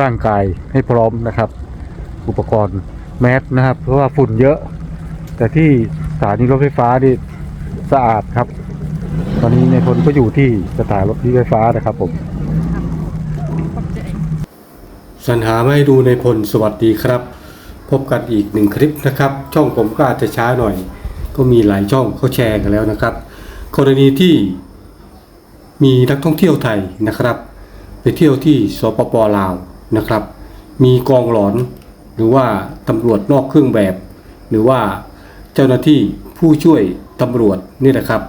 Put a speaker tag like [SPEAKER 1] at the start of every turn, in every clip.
[SPEAKER 1] ร่างกายให้พร้อมนะครับ อุปกรณ์แมสนะครับ เพราะว่าฝุ่นเยอะ แต่ที่สถานีรถไฟฟ้านี่สะอาดครับ ตอนนี้ในพลก็อยู่ที่สถานีรถไฟฟ้านะครับผมสรรหามาให้ดูในพลสวัสดีครับ พบกันอีกหนึ่งคลิปนะครับ ช่องผมก็อาจจะช้าหน่อย ก็มีหลายช่องเขาแชร์กันแล้วนะครับ กรณีที่มีนักท่องเที่ยวไทยนะครับ ไปเที่ยวที่สปปลาว นะครับ มีกองหลอนหรือว่าตำรวจนอกเครื่องแบบ หรือว่าเจ้าหน้าที่ผู้ช่วยตำรวจนี่แหละครับ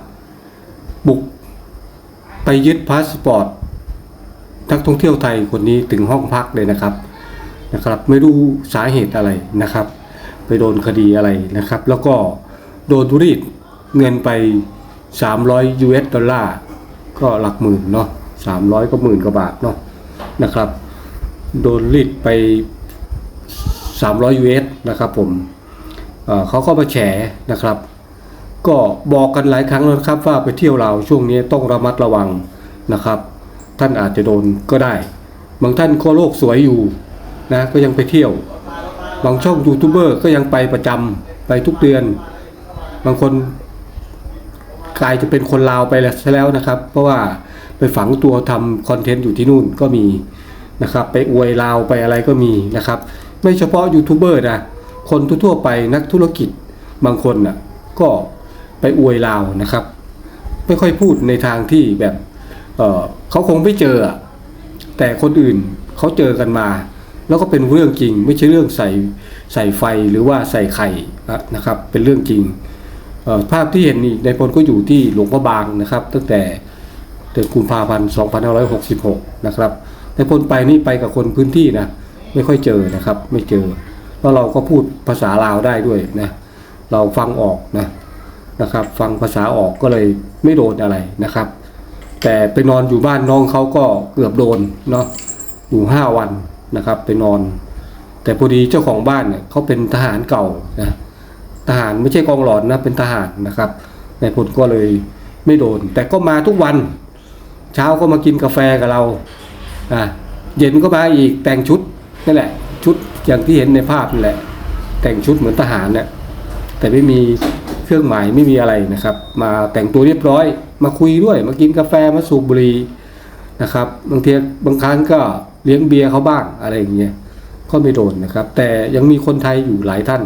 [SPEAKER 1] บุกไปยึดพาสปอร์ตนักท่องเที่ยวไทยคนนี้ถึงห้องพักเลยนะครับนะครับ ไม่รู้สาเหตุอะไรนะครับ ไปโดนคดีอะไรนะครับ แล้วก็โดนรีดเงินไป 300 US ดอลลาร์ก็หลักหมื่นเนาะ300 ก็หมื่นกว่าบาทเนาะนะครับ โดนรีดไป 300 US นะครับผมเอ่อเขาก็มาแฉนะครับ ก็บอกกันหลายครั้งแล้วนะครับว่าไปเที่ยวเราวช่วงนี้ต้องระมัดระวังนะครับ ท่านอาจจะโดนก็ได้ บางท่านก็โลกสวยอยู่นะก็ยังไปเที่ยว บางช่องยูทูบเบอร์ก็ยังไปประจำไปทุกเดือน บางคนกลายจะเป็นคนลาวไปแล้วแล้วนะครับ เพราะว่าไปฝังตัวทำคอนเทนต์อยู่ที่นู่นก็มี นะครับไปอวยลาวไปอะไรก็มีนะครับ ไม่เฉพาะยูทูบเบอร์นะคนทั่วๆไปนักธุรกิจบางคนน่ะก็ไปอวยลาวนะครับ ไม่ค่อยพูดในทางที่แบบเเขาคงไม่เจอ แต่คนอื่นเขาเจอกันมา แล้วก็เป็นเรื่องจริง ไม่ใช่เรื่องใส่ใส่ไฟหรือว่าใส่ไข่นะครับ เป็นเรื่องจริงภาพที่เห็นนี่ในพลก็อยู่ที่หลวงพระบางนะครับ ตั้งแต่เดือนกุมภาพันธ์ 2566 นะครับ ในพลไปนี่ไปกับคนพื้นที่นะไม่ค่อยเจอนะครับ ไม่เจอแล้วเราก็พูดภาษาลาวได้ด้วยนะเราฟังออกนะนะครับ ฟังภาษาออกก็เลยไม่โดนอะไรนะครับ แต่ไปนอนอยู่บ้านน้องเขาก็เกือบโดนเนาะอยู่ห้าวันนะครับ ไปนอน แต่พอดีเจ้าของบ้านเนี่ยเขาเป็นทหารเก่านะทหารไม่ใช่กองหลอนนะเป็นทหารนะครับนายพลก็เลยไม่โดน แต่ก็มาทุกวัน เช้าก็มากินกาแฟกับเรา อะเย็นก็มาอีกแต่งชุดนั่นแหละ ชุดอย่างที่เห็นในภาพนั่นแหละ แต่งชุดเหมือนทหารเนี่ยแต่ไม่มีเครื่องหมายไม่มีอะไรนะครับ มาแต่งตัวเรียบร้อย มาคุยด้วย มากินกาแฟมาสูบบุหรี่นะครับบางทีบางครั้งก็เลี้ยงเบียร์เขาบ้างอะไรอย่างเงี้ยก็ไม่โดนนะครับ แต่ยังมีคนไทยอยู่หลายท่าน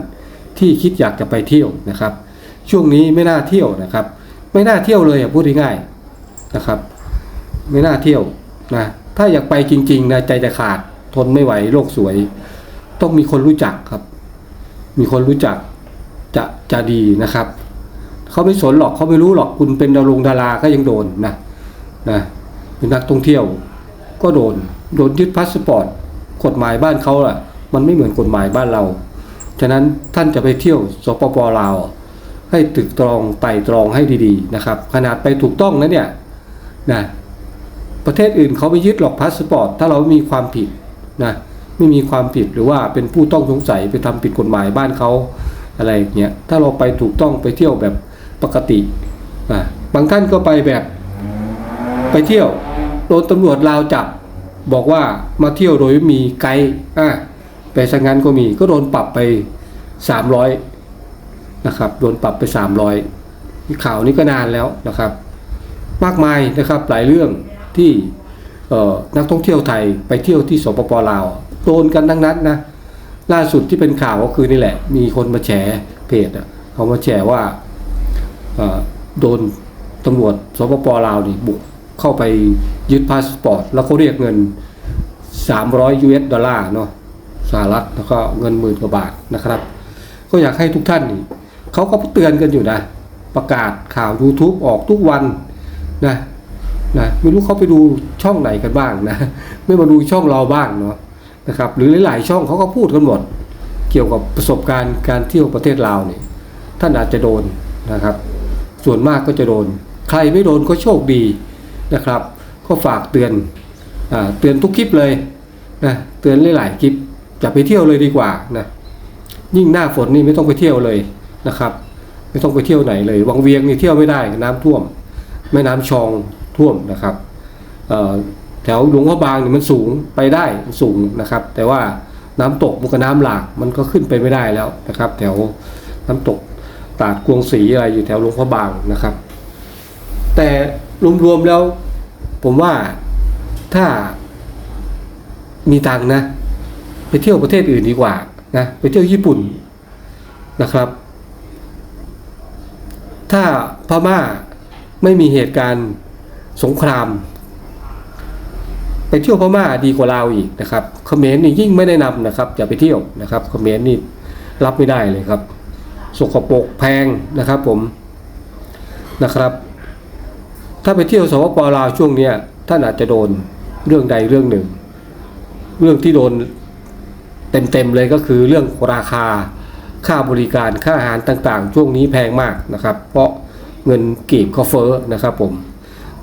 [SPEAKER 1] ที่คิดอยากจะไปเที่ยวนะครับ ช่วงนี้ไม่น่าเที่ยวนะครับ ไม่น่าเที่ยวเลยพูดง่ายๆนะครับ ไม่น่าเที่ยวนะ ถ้าอยากไปจริงๆนะใจจะขาดทนไม่ไหวโลกสวย ต้องมีคนรู้จักครับ มีคนรู้จักจะจะดีนะครับเขาไม่สนหรอกเขาไม่รู้หรอกคุณเป็นดารงดาราก็ยังโดนนะนะเป็นนักท่องเที่ยว ก็โดนโดนยึดพาสปอร์ตกฎหมายบ้านเขาล่ะ มันไม่เหมือนกฎหมายบ้านเราฉะนั้นท่านจะไปเที่ยวสปปลาวให้ตึกตรองไต่ตรองให้ดีๆนะครับ ขนาดไปถูกต้องนะเนี่ยนะ ประเทศอื่นเขาไม่ยึดหรอกพาสปอร์ตถ้าเรามีความผิดนะไม่มีความผิดหรือว่าเป็นผู้ต้องสงสัยไปทำผิดกฎหมายบ้านเขาอะไรเงี้ยถ้าเราไปถูกต้องไปเที่ยวแบบปกติอะบางท่านก็ไปแบบไปเที่ยวโดนตำรวจลาวจับบอกว่ามาเที่ยวโดยม่มีไกด์อะไปสังงานก็มีก็โดนปรับไปสามร้อยนะครับโดนปรับไปสามร้อยข่าวนี้ก็นานแล้วนะครับ มากมายนะครับหลายเรื่อง ที่นักท่องเที่ยวไทยไปเที่ยวที่สปปลาวโดนกันทั้งนั้นนะล่าสุดที่เป็นข่าวก็คือนี่แหละ มีคนมาแฉเพจอะเขามาแฉว่าโดนตำรวจสปปลาวนี่บุกเข้าไปยึดพาสปอร์ต แล้วเขาเรียกเงิน 300 US ดอลลาร์เนาะสหรัฐแล้วก็เงินหมื่นกว่าบาทนะครับ ก็อยากให้ทุกท่านนี่เขาก็เตือนกันอยู่นะ ประกาศข่าว YouTube ออกทุกวันนะ นะไม่รู้เขาไปดูช่องไหนกันบ้างนะไม่มาดูช่องเราบ้างเนาะนะครับหรือหลายๆช่องเขาก็พูดกันหมด เกี่ยวกับประสบการณ์การเที่ยวประเทศลาวเนี่ยท่านอาจจะโดนนะครับ ส่วนมากก็จะโดน ใครไม่โดนก็โชคดีนะครับ ก็ฝากเตือนอเตือนทุกคลิปเลยนะเตือนหลายๆคลิปอย่าไปเที่ยวเลยดีกว่านะยิ่งหน้าฝนนี่ไม่ต้องไปเที่ยวเลยนะครับ ไม่ต้องไปเที่ยวไหนเลย วังเวียงนี่เที่ยวไม่ได้น้ำท่วมแม่น้ำชอง ท่วมนะครับแถวหลวงพระบางเนี่ยมันสูงไปได้สูงนะครับ แต่ว่าน้ำตกมันก็น้ำหลากมันก็ขึ้นไปไม่ได้แล้วนะครับ แถวน้ำตกตาดกวงศรีอะไรอยู่แถวหลวงพระบางนะครับ แต่รวมๆแล้วผมว่าถ้ามีตังนะ ไปเที่ยวประเทศอื่นดีกว่านะไปเที่ยวญี่ปุ่นนะครับ ถ้าพม่าไม่มีเหตุการณ์ สงคราม ไปเที่ยวพม่าดีกว่าลาวอีกนะครับเขมรนี่ยิ่งไม่แนะนำนะครับอย่าไปเที่ยวนะครับเขมรนี่รับไม่ได้เลยครับสกปรกแพงนะครับผมนะครับ ถ้าไปเที่ยวสปปลาวช่วงเนี้ยท่านอาจจะโดนเรื่องใดเรื่องหนึ่ง เรื่องที่โดนเต็มๆเลยก็คือเรื่องราคาค่าบริการค่าอาหารต่างๆ ช่วงนี้แพงมากนะครับ เพราะเงินกีบก็เฟ้อนะครับผม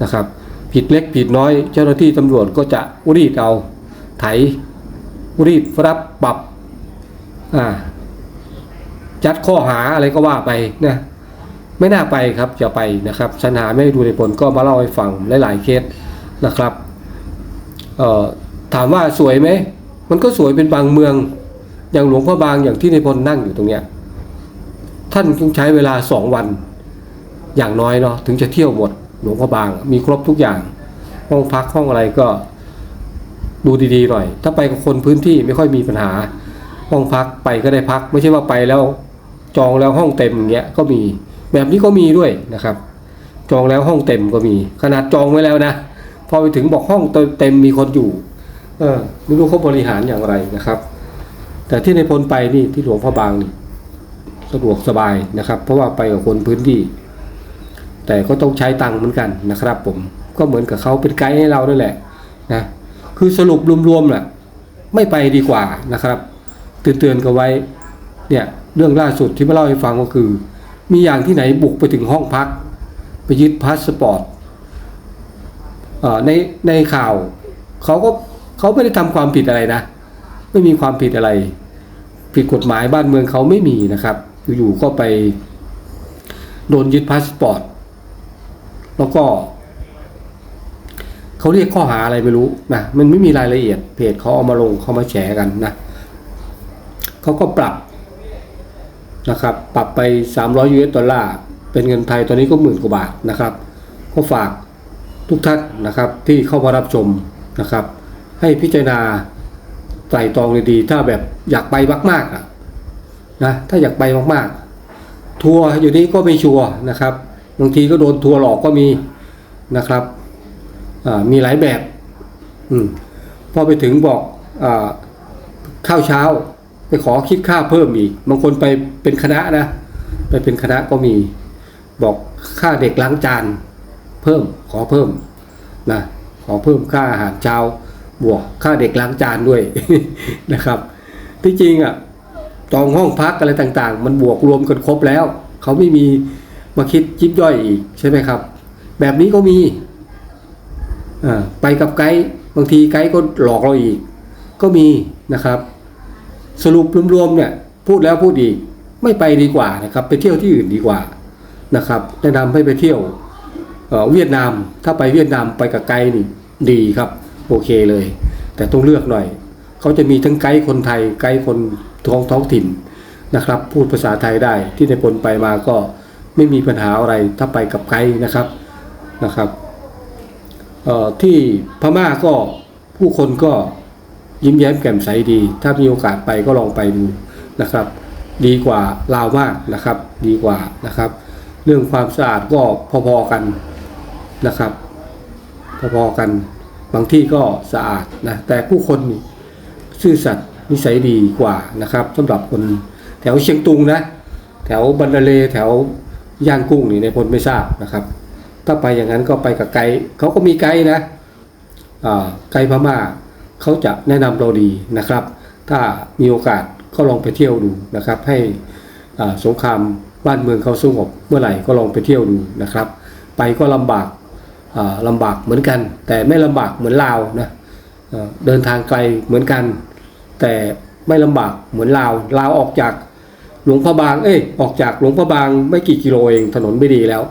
[SPEAKER 1] นะครับ ผิดเล็กผิดน้อย เจ้าหน้าที่ตำรวจก็จะรีดเอาไถรีดรับปรับอ่าจัดข้อหาอะไรก็ว่าไปนะไม่น่าไปครับอย่าไปนะครับสัญหาไม่ดูในผลก็มาเล่าให้ฟังหลายๆเคสนะครับเอ่อถามว่าสวยไหมมันก็สวยเป็นบางเมือง อย่างหลวงพ่อบางอย่างที่ในพลนั่งอยู่ตรงเนี้ยท่านต้องใช้เวลาสองวัน อย่างน้อยเนาะถึงจะเที่ยวหมด หลวงพ่อบางมีครบทุกอย่าง ห้องพักห้องอะไรก็ดูดีๆหน่อย ถ้าไปกับคนพื้นที่ไม่ค่อยมีปัญหา ห้องพักไปก็ได้พัก ไม่ใช่ว่าไปแล้วจองแล้วห้องเต็มอย่างเงี้ยก็มีแบบนี้ก็มีด้วยนะครับ จองแล้วห้องเต็มก็มี ขนาดจองไว้แล้วนะพอไปถึงบอกห้องเต็มมีคนอยู่ เออไม่รู้เขาบริหารอย่างไรนะครับ แต่ที่ในพลไปนี่ที่หลวงพ่อบางนี่สะดวกสบายนะครับ เพราะว่าไปกับคนพื้นที่ แต่ก็ต้องใช้ตังค์เหมือนกันนะครับผมก็เหมือนกับเขาเป็นไกด์ให้เราด้วยแหละนะคือสรุปรวมๆแหละไม่ไปดีกว่านะครับเตือนๆกันไว้เนี่ยเรื่องล่าสุดที่มาเล่าให้ฟังก็คือ มีอย่างที่ไหนบุกไปถึงห้องพัก ไปยึดพาสปอร์ตในในข่าวเขาก็เขาไม่ได้ทำความผิดอะไรนะ ไม่มีความผิดอะไร ผิดกฎหมายบ้านเมืองเขาไม่มีนะครับ อยู่ๆก็ไปโดนยึดพาสปอร์ต แล้วก็เขาเรียกข้อหาอะไรไม่รู้นะมันไม่มีรายละเอียดเพจเขาเอามาลงเขามาแฉกันนะเขาก็ปรับนะครับ ปรับไป 300 US ดอลลาร์เป็นเงินไทยตอนนี้ก็หมื่นกว่าบาทนะครับ ก็ฝากทุกท่านนะครับที่เข้ามารับชมนะครับ ให้พิจารณาไตร่ตรองดีๆถ้าแบบอยากไปมากๆนะถ้าอยากไปมากๆ ทัวร์อยู่นี้ก็ไม่ชัวร์นะครับ บางทีก็โดนทัวร์หลอกก็มีนะครับมีหลายแบบอพอไปถึงบอกอข้าวเช้า ไปขอคิดค่าเพิ่มอีก บางคนไปเป็นคณะนะ ไปเป็นคณะก็มี บอกค่าเด็กล้างจาน เพิ่มขอเพิ่มนะขอเพิ่มค่าอาหารเช้า บวกค่าเด็กล้างจานด้วยนะครับที่จริงอะจองห้องพักอะไรต่างๆ มันบวกรวมกันครบแล้ว เขาไม่มี มาคิดยิบย่อยอีกใช่ไหมครับ แบบนี้ก็มีไปกับไกด์บางทีไกด์ก็หลอกเราอีก ก็มีนะครับ สรุปรวมๆเนี่ยพูดแล้วพูดอีกไม่ไปดีกว่านะครับ ไปเที่ยวที่อื่นดีกว่านะครับ แนะนำให้ไปเที่ยวเเวียดนามถ้าไปเวียดนามไปกับไกด์นี่ดีครับ โอเคเลย แต่ต้องเลือกหน่อยเขาจะมีทั้งไกด์คนไทยไกด์คนท้องท้องถิ่นนะครับ พูดภาษาไทยได้ที่ในปนไปมาก็ ไม่มีปัญหาอะไรถ้าไปกับไกด์นะครับนะครับที่พม่าก็ผู้คนก็ยิ้มแย้มแจ่มใสดี ถ้ามีโอกาสไปก็ลองไปดูนะครับ ดีกว่าลาวมากนะครับ ดีกว่านะครับ เรื่องความสะอาดก็พอๆกันนะครับ พอๆกันบางที่ก็สะอาดนะแต่ผู้คนซื่อสัตย์นิสัยดีกว่านะครับสำหรับคนแถวเชียงตุงนะ แถวบันดาเลแถว ย่างกุ้งนี่ในพลไม่ทราบนะครับ ถ้าไปอย่างนั้นก็ไปกับไกด์เขาก็มีไกด์นะไกด์พม่าเขาจะแนะนำเราดีนะครับ ถ้ามีโอกาสก็ลองไปเที่ยวดูนะครับ ให้สงครามบ้านเมืองเขาสงบเมื่อไหร่ก็ลองไปเที่ยวดูนะครับ ไปก็ลำบากอ่าลำบากเหมือนกัน แต่ไม่ลำบากเหมือนลาวนะเอ่อเดินทางไกลเหมือนกัน แต่ไม่ลำบากเหมือนลาวลาวออกจาก หลวงพระบางเอ้ยออกจากหลวงพระบางไม่กี่กิโลเองถนนไม่ดีแล้ว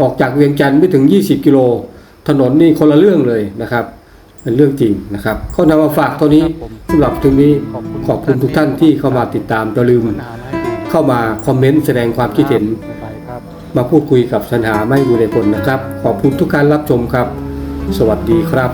[SPEAKER 1] ออกจากเวียงจันทร์ไม่ถึง 20 กิโล ถนนนี่คนละเรื่องเลยนะครับ เป็นเรื่องจริงนะครับเขานำมาฝากตัวนี้สำหรับตรงนี้ขอบคุณทุกท่านที่เข้ามาติดตามอย่าลืม เข้ามาคอมเมนต์แสดงความคิดเห็น
[SPEAKER 2] ไปครับ
[SPEAKER 1] มาพูดคุยกับสัญหาไม่ดูในผลนะครับ ขอบคุณทุกการรับชมครับ สวัสดีครับ